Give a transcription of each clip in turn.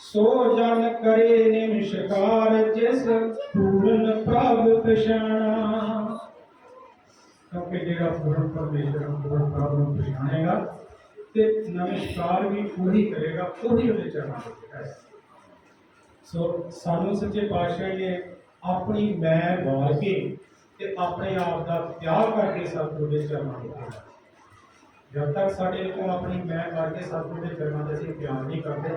ਸੋ ਜਨ ਕਰੇ ਨਿਮਸ਼ਕਾਰ ਜਿਸ ਪੂਰਨ ਪ੍ਰਭ ਪਛਾਣਾ। ਕਿਉਂਕਿ ਜਿਹੜਾ ਪੂਰਨ ਪਰਮੇਸ਼ਰ ਪੂਰਨ ਪ੍ਰਭ ਨੂੰ ਪਛਾਣੇਗਾ ਤੇ ਨਮਸਕਾਰ ਵੀ ਉਹੀ ਕਰੇਗਾ, ਉਹੀ ਉਹਦੇ ਚਰਨਾਂ ਵਿੱਚ ਹੈ। ਸੋ ਸਾਨੂੰ ਸੱਚੇ ਪਾਤਸ਼ਾਹ ਨੇ ਆਪਣੀ ਮੈਂ ਵਾਰ ਕੇ ਤੇ ਆਪਣੇ ਆਪ ਦਾ ਤਿਆਗ ਕਰਕੇ ਸਤਿਗੁਰ ਦੇ ਚਰਨਾਂ ਵਿੱਚ ਹੈ ਜਦ ਤੱਕ ਸਾਡੇ ਕੋਲ ਆਪਣੀ ਮੈਂ ਵਾਰ ਕੇ ਸਤਿਗੁਰ ਦੇ ਚਰਨਾਂ ਦੇ ਅਸੀਂ ਪਿਆਰ ਨਹੀਂ ਕਰਦੇ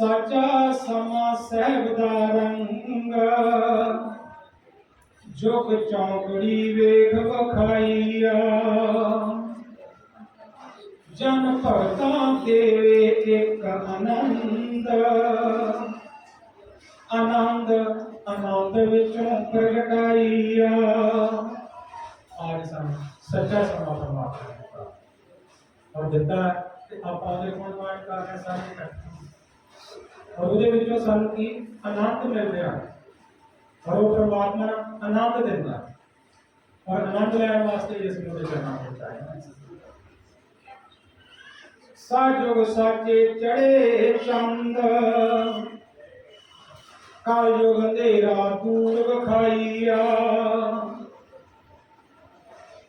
ਸਾਚਾ ਸਮਾ ਸਹਿਬ ਦਾ ਰੰਗ। ਜੋਗ ਚੌਂਕੜੀ ਵੇਖ ਵਖਾਈਆ। ਜਨ ਭਗਤਾਂ ਦੇਵੇ ਇੱਕ ਆਨੰਦ। ਆਨੰਦ ਆਨੰਦ ਵਿੱਚੋਂ ਪ੍ਰਗਟਾਈਆ। ਆਜ ਸਾਨੂੰ ਸੱਚਾ ਸਮਾ ਪਰਮਾਤਮਾ ਔਰ ਦਿੱਤਾ। ਆਪਾਂ ਉਹਦੇ ਕੋਲ ਮਾਣ ਕਰ ਰਹੇ ਸਾਰੇ ਕਰਦੇ ਔਰ ਉਹਦੇ ਵਿੱਚੋਂ ਸਾਨੂੰ ਕੀ? ਆਨੰਦ ਮਿਲ ਰਿਹਾ ਔਰ ਉਹ ਪਰਮਾਤਮਾ ਆਨੰਦ ਦਿੰਦਾ ਔਰ ਆਨੰਦ ਲੈਣ ਵਾਸਤੇ ਇਸ ਨੂੰ ਉਹਦੇ ਚਰਨਾਂ ਵਿੱਚ ਆਏ ਸਾਜੋਗ ਸਾਚੇ ਚੜੇ ਚੰਦ, ਕਾਲਯੁਗ ਅੰਧੇਰਾ ਦੂਰ ਵਖਾਈਆ।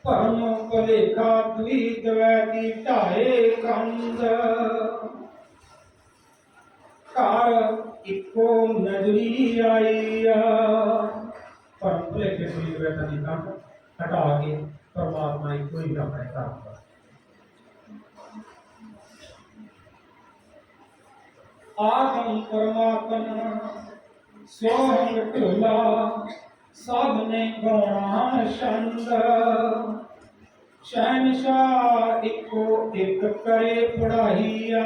ਭਰਮ ਭਲੇਖਾ ਦੁਈ ਦਵੈਤੀ ਢਾਏ ਕੰਦ ಕಾರ ಇಕ್ಕೋ ನಜರಿ ಆಯಿಯ پر پورے کے لیے وہ طریقہ ہٹا کے پرماتما ہی کوئی نہ رہتا آتم پرماتم سوہم ٹولا سب نے گونا شند شہنشاہ ایک ایک کرے پڑھائیا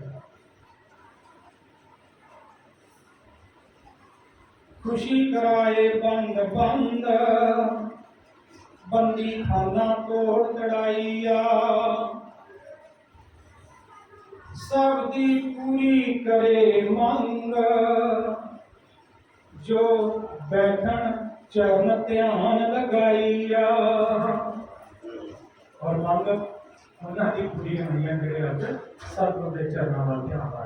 ਖੁਸ਼ੀ ਕਰਾਏ ਬੰਦ ਬੰਦ। ਬੰਦੀ ਖਾਨਾ ਤੋੜ ਤੜਾਈਆ ਸਭ ਦੀ ਪੂਰੀ ਕਰੇ ਮੰਗ। ਜੋ ਬੈਠਣ ਚਰਨ ਧਿਆਨ ਲਗਾਈਆ ਔਰ ਮੰਗ ਉਹਨਾਂ ਦੀ ਪੂਰੀ ਹੋਈਆਂ ਜਿਹੜੇ ਅੱਜ ਸਤਿਗੁਰ ਦੇ ਚਰਨਾਂ ਵੱਲ ਧਿਆਨ ਲਾ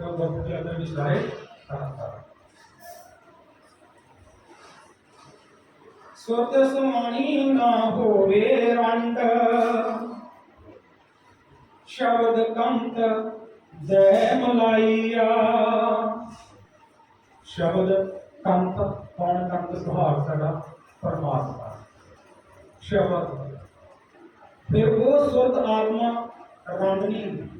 ਜੋ ਦੁਖ ਦੇ ਅੰਦਰ ਵਿਸਾਰੇ ਸੁਰਤ ਸਮਾਣੀ ਨਾ ਹੋਵੇ ਰੰਡ ਸ਼ਬਦ ਕੰਤ ਦਹਿ ਮਲਾਈਆ ਸ਼ਬਦ ਕੰਤ, ਕੌਣ ਕੰਤ ਸੁਹਾਗ ਸਾਡਾ? ਪਰਮਾਤਮਾ। ਸ਼ਬਦ। ਫਿਰ ਉਹ ਸੁਰਤ ਆਤਮਾ ਰੰਗ ਨਹੀਂ।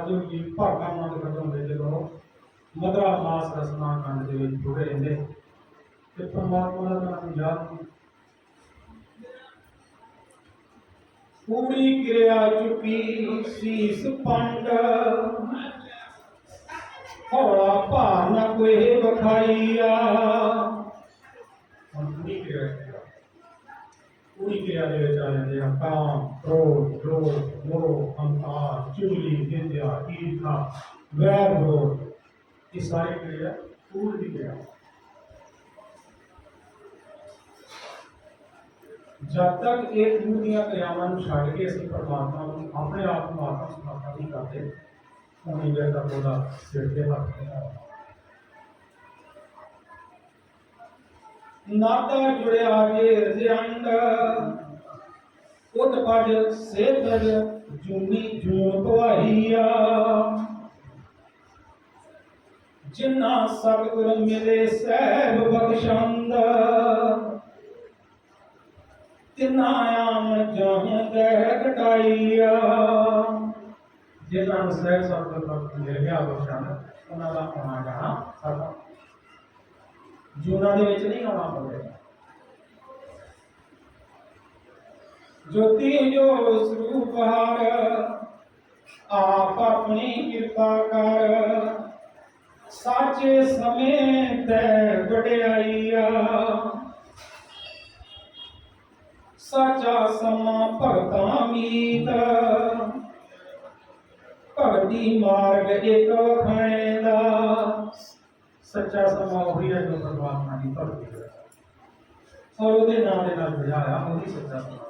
ਕਾਜੋ ਜੀ ਭਾਗਾ ਮੰਦ ਕਢਾਉਂਦੇ ਜਦੋਂ ਮਦਰਾ ਮਾਸ ਰਸਨਾ ਕੰਡ ਦੇ ਵਿੱਚ ਜੁੜੇ ਰਹਿੰਦੇ ਤੇ ਪਰਮਾਤਮਾ ਦਾ ਨਾਮ ਯਾਦ ਨਹੀਂ ਪੂਰੀ ਕਿਰਿਆ ਚੁੱਕੀ ਸੀਸ ਪੰਡ। ਹੌਲਾ ਭਾਰ ਨਾ ਕੋਈ ਵਖਾਈਆ। ਹੁਣ ਪੂਰੀ ਕਿਰਿਆ ਚ ਪੂਰੀ ਕਿਰਿਆ ਦੇ ਵਿੱਚ ਆ ਜਾਂਦੇ ਆ। ਕਾਮ ਕ੍ਰੋਧ ਕ੍ਰੋਧ ਮੋਹ ਹੰਕਾਰ ਚੁਗਲੀ ਨਿੰਦਿਆ ਈਰਖਾ ਵੈਰ ਵਿਰੋਧ ਇਹ ਸਾਰੇ ਕਿਰਿਆ ਪੂਰੀ ਕਿਰਿਆ ਜਦ ਤੱਕ ਇਹ ਗੁਰੂ ਦੀਆਂ ਕਿਰਿਆਵਾਂ ਨੂੰ ਛੱਡ ਕੇ ਅਸੀਂ ਪਰਮਾਤਮਾ ਨੂੰ ਆਪਣੇ ਆਪ ਨੂੰ ਆਤਮ ਸਮਰਪਣ ਨਹੀਂ ਕਰਦੇ ਉਨੀ ਦੇਰ ਤੱਕ ਉਹਦਾ ਸਿਰ ਤੇ ਹੱਥ ਨਹੀਂ ਆਉਂਦਾ ਨਾਤਾ ਜੁੜਿਆ ਜੇ ਰਜੰਡ ਉਤ ਪਜ ਜੂਨੀ ਜੂਨ ਭਵਾਈਆ ਜਿਨ੍ਹਾਂ ਸਤਿਗੁਰ ਮਿਲੇ ਸਹਿਬ ਬਖਸ਼ੰਦ, ਤਿਨਾ ਆਮ ਜਹਾਂ ਕਹਿ ਕਟਾਈਆ। ਜਿਨ੍ਹਾਂ ਨੂੰ ਸਹਿਬ ਸਤਿਗੁਰ ਭਗਤ ਮਿਲ ਗਿਆ ਬਖਸ਼ੰਦ, ਉਹਨਾਂ ਦਾ ਆਉਣਾ ਜਾਣਾ ਸਾਡਾ। ਜੂਨਾਂ ਦੇ ਵਿੱਚ ਨਹੀਂ ਆਉਣਾ ਪਵੇਗਾ ਜੋਤੀ ਜੋ ਸਰੂਪ ਹਾਰ, ਆਪ ਆਪਣੀ ਕਿਰਪਾ ਕਰ। ਸਾਚੇ ਸਮੇਂ ਤੇ ਵਡਿਆਈਆ। ਸਾਚਾ ਸਮਾ ਭਗਤਾਂ ਮੀਤ। ਭਗਤੀ ਮਾਰਗ ਇੱਕ ਖਾਣੇ ਸੱਚਾ ਸਮਾਂ ਉਹੀ ਹੈ ਜੋ ਪਰਮਾਤਮਾ ਦੀ ਭਗਤੀ ਹੈ ਔਰ ਉਹਦੇ ਨਾਮ ਦੇ ਨਾਲ ਜੁੜਿਆ ਉਹੀ ਸੱਚਾ ਸਮਾਂ।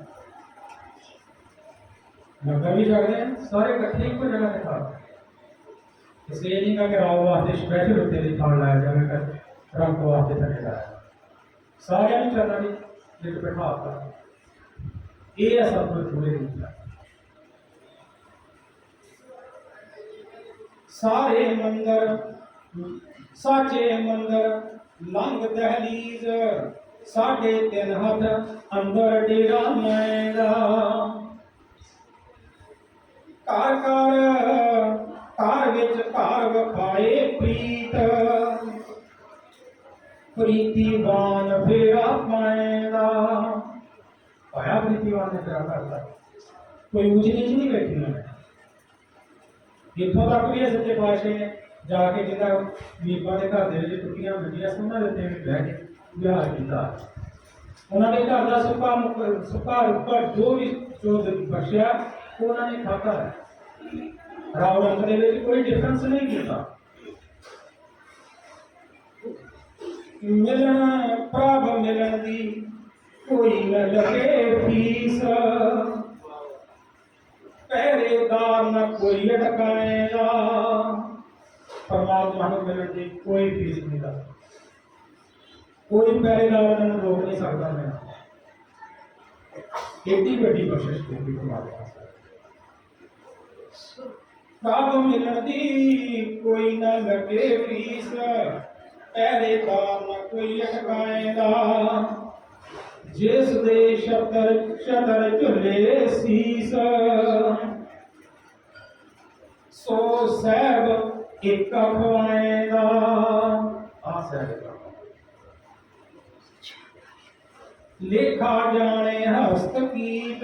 مغربی جاتے ہیں، سارے کٹھے ایک جگہ اس لیے نہیں کہا کہ راؤ واسطے اسپیشل ہوتے تھے لایا جائے کر رنگ کو واسطے لایا سارے نہیں چلنا نہیں آتا یہ سب کو نہیں کیا سارے مندر ساچے مندر لنگ دہلیز ساڈے تین ہاتھ، اندر ڈیرا میرا ਘਰ ਘਰ ਘਰ ਵਿੱਚ ਘਰ ਵਖਾਏ ਪ੍ਰੀਤ। ਪ੍ਰੀਤੀਵਾਨ ਫੇਰਾ ਪਾਏਗਾ ਪਾਇਆ ਪ੍ਰੀਤੀਵਾਨ ਨੇ ਫੇਰਾ ਕਰਦਾ ਕੋਈ ਉੱਚ ਨੀਚ ਨਹੀਂ ਬੈਠੀ ਹੈ ਇੱਥੋਂ ਤੱਕ ਵੀ ਇਹ ਸੱਚੇ ਪਾਤਸ਼ਾਹ ਜਾ ਕੇ ਜਿਹੜਾ ਵੀਰਪਾ ਦੇ ਘਰ ਦੇ ਵਿੱਚ ਟੁੱਟੀਆਂ ਮਿੱਟੀਆਂ ਸੀ, ਉਹਨਾਂ ਦੇ ਉੱਤੇ ਬਹਿ ਕੇ ਵਿਹਾਰ ਕੀਤਾ। ਉਹਨਾਂ ਦੇ ਘਰ ਦਾ ਸੁੱਕਾ ਮੁੱਕ- ਸੁੱਕਾ ਰੁੱਕਾ ਜੋ ਵੀ ਚੋਦ ਬਖਸ਼ਿਆ ਉਹਨਾਂ ਨੇ ਖਾਧਾ। ਹੈ ਰਾਵ ਦੇ ਵਿੱਚ ਕੋਈ ਡਿਫਰੈਂਸ ਨਹੀਂ ਕੀਤਾ। ਮਿਲਣ, ਪ੍ਰਭ ਮਿਲਣ ਦੀ ਕੋਈ ਨਾ ਲਗੇ ਫੀਸ। ਪਹਿਰੇਦਾਰ ਨਾ ਕੋਈ ਅਟਕਾਏਗਾ ਪਰਮਾਤਮਾ ਨੂੰ ਮਿਲਣ ਦੀ ਕੋਈ ਫੀਸ ਨਹੀਂ ਦਾ ਕੋਈ ਪਹਿਰੇਦਾਰ ਨੂੰ ਰੋਕ ਨਹੀਂ ਸਕਦਾ ਮੈਂ। ਏਡੀ ਵੱਡੀ ਕੋਸ਼ਿਸ਼ ਕੀਤੀ ਪਰਮਾਤਮਾ ਪ੍ਰਭ ਮਿਲਣ ਕੋਈ ਨਾ ਲਗੇ ਫੀਸ। ਪਹਿਰੇਦਾਰ ਨਾ ਕੋਈ ਅਟਕਾਏਗਾ। ਜਿਸ ਦੇ ਸ਼ਤਰ ਸ਼ਤਰ ਝੁੱਲੇ ਸੀਸ। ਸੋ ਸਹਿਬ ਇੱਕ ਅਖਵਾਏਂਦਾ ਆ ਸਹਿਜ ਲੇਖਾ ਜਾਣੇ ਹਸਤ ਕੀਟ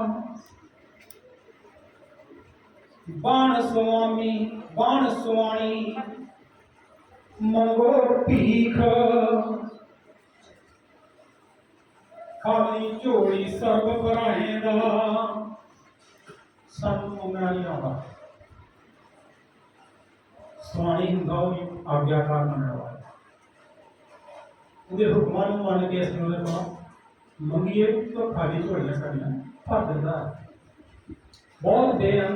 ਬਾਣ ਸੁਆਮੀ, ਬਾਣ ਸੁਆਣੀ, ਮੰਗੋ ਭੀਖ। ਖਾਲੀ ਝੋਲੀ ਸਰਬ ਭਰਾਏਗਾ ਸਾਨੂੰ ਮੰਗਣਾ ਨਹੀਂ ਆਉਂਦਾ ਸੁਆਣੀ ਹੁੰਦਾ ਉਹ ਵੀ ਆਗਿਆਕਾਰ ਮੰਨਣ ਵਾਲਾ। ਉਹਦੇ ਹੁਕਮਾਂ ਨੂੰ ਮੰਨ ਕੇ ਅਸੀਂ ਉਹਦੇ ਕੋਲ ਮੰਗੀਏ ਤਾਂ ਖਾਲੀ ਝੋਲੀਆਂ ਸਾਡੀਆਂ ਭਰ ਦਿੰਦਾ। ਬਹੁਤ ਦੇਰ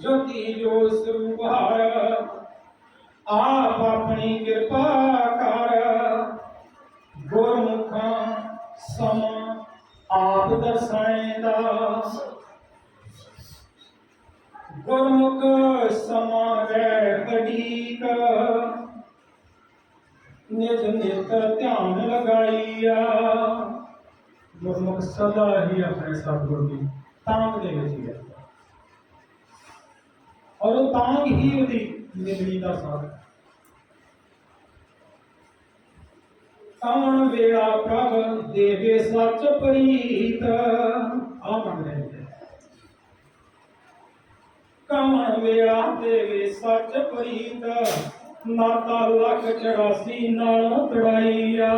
ਜੋਤੀ ਜੋ ਸਰੂਪਾਰ ਆਪ ਆਪਣੀ ਕਿਰਪਾ ਕਰ। ਗੁਰਮੁਖਾਂ ਸਮ ਆਪ ਦਰਸਾਏਂਦਾ ਗੁਰਮੁਖ ਸਮਾਰੇ ਕਦੀਕ ਨਿਜ ਨਿਤ ਧਿਆਨ ਲਗਾਈਆ। ਗੁਰਮੁਖ ਸਦਾ ਹੀ ਆਪਣੇ ਸਤਿਗੁਰ ਦੀ ਤਾਂਗ ਦੇ ਵਿੱਚ ਹੀ। ਔਰ ਉਹ ਤਾਂ ਹੀ ਉਹਦੀ ਨਿਗੜੀ ਦਾ ਸਾਧਨ ਹੈ। ਕਮਣ ਵੇਲਾ ਪ੍ਰਭ ਦੇਵੇ ਸੱਚ ਪ੍ਰੀਤ ਆ ਮੰਗਦੇ ਨੇ। ਕਮਣ ਵੇਲਾ ਦੇਵੇ ਸੱਚ ਪ੍ਰੀਤ, ਨਾਤਾ ਲੱਖ 84 ਨਾਲ ਤੜਾਈਆ।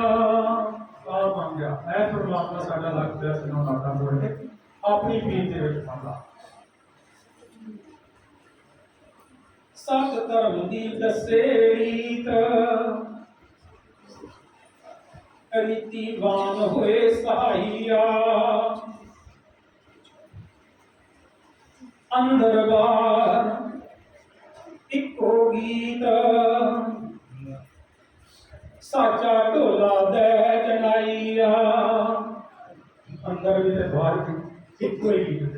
ਆ। ਮੰਗਿਆ ਐ ਪਰਮਾਤਮਾ ਸਾਡਾ ਲੱਖ ਦਾ ਸਿਨੋ ਨਾਤਾ ਬੋਲ ਕੇ ਆਪਣੀ ਪੀਰ ਦੇ ਵਿੱਚ ਮੰਗਾ ਸਤ ਧਰਮ ਦੀ ਦੱਸੇ ਰੀਤ। ਰੀਤੀਵਾਨ ਹੋਏ ਸਹਾਈਆ। ਅੰਦਰ ਬਾਹਰ ਇੱਕੋ ਗੀਤ। ਸਾਚਾ ਢੋਲਾ ਦੇ ਚਨਾਈਆ ਅੰਦਰ ਵੀ ਤੇ ਬਾਹਰ ਇੱਕੋ ਹੀ ਗੀਤ।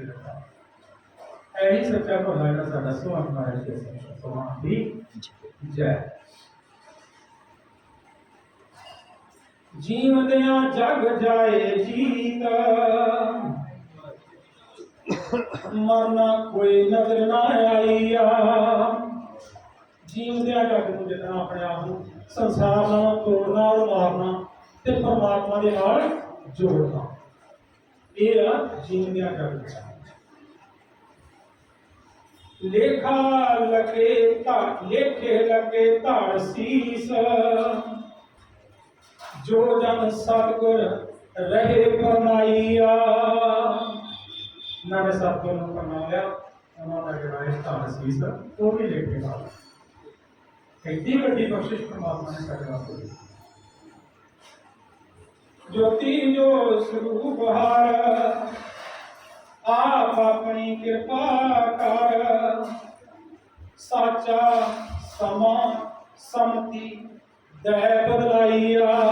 ਇਹੀ ਸੱਚਾ ਢੋਲਾ ਜਿਹੜਾ ਸਾਡਾ ਸੁਹਾਗ ਮਹਾਰਾਜ ਦੇ ਸੁਹਾਗ ਦੀ ਜੈ। ਜੀਵਦਿਆਂ ਜਗ ਜਾਏ ਜੀਤ। ਮਰਨਾ ਕੋਈ ਨਜ਼ਰ ਨਾ ਆਈਆ। ਜੀਵਦਿਆਂ ਜਗ ਨੂੰ ਜਿੰਨਾ ਆਪਣੇ ਆਪ ਨੂੰ ਸੰਸਾਰ ਨਾਲ ਤੋੜਨਾ ਔਰ ਮਾਰਨਾ ਤੇ ਪਰਮਾਤਮਾ ਦੇ ਨਾਲ ਜੋੜਨਾ। ਇਹ ਆ ਜੀਵਦਿਆਂ ਜਗ ਵਿੱਚ। لکھا لگے لکھے لگے تار سیس جو جن ستگر رہے بنائیا میں نے سب دونوں فرمایا انہوں نے گرائے تار سیس وہ بھی لکھے گا اتنی بڑی بخشش پرماتما نے کرنا ہوئی جوتی جو سروپ ہار ਆਪ ਆਪਣੀ ਕਿਰਪਾ ਕਰ। ਸਾਚਾ ਸਮਾ ਸਮਤੀ ਦੈ ਬਦਲਾਈਆ।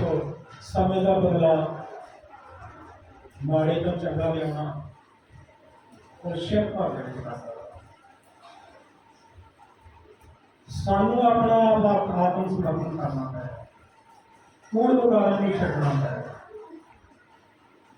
ਸੋ ਸਮੇਂ ਦਾ ਬਦਲਾ। ਮਾੜੇ ਤੋਂ ਚੰਗਾ ਲਿਆਉਣਾ। ਉਹ ਸ਼ਿਵ ਭਾਗ ਦੇ ਸਾਨੂੰ ਆਪਣਾ ਆਪ ਆਤਮ ਸਮਰਪਣ ਕਰਨਾ ਹੈ। ਮੂਲ ਪੁਕਾਰਾਂ ਨੂੰ ਛੱਡਣਾ ਹੈ।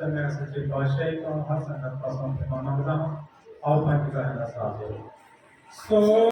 میں سو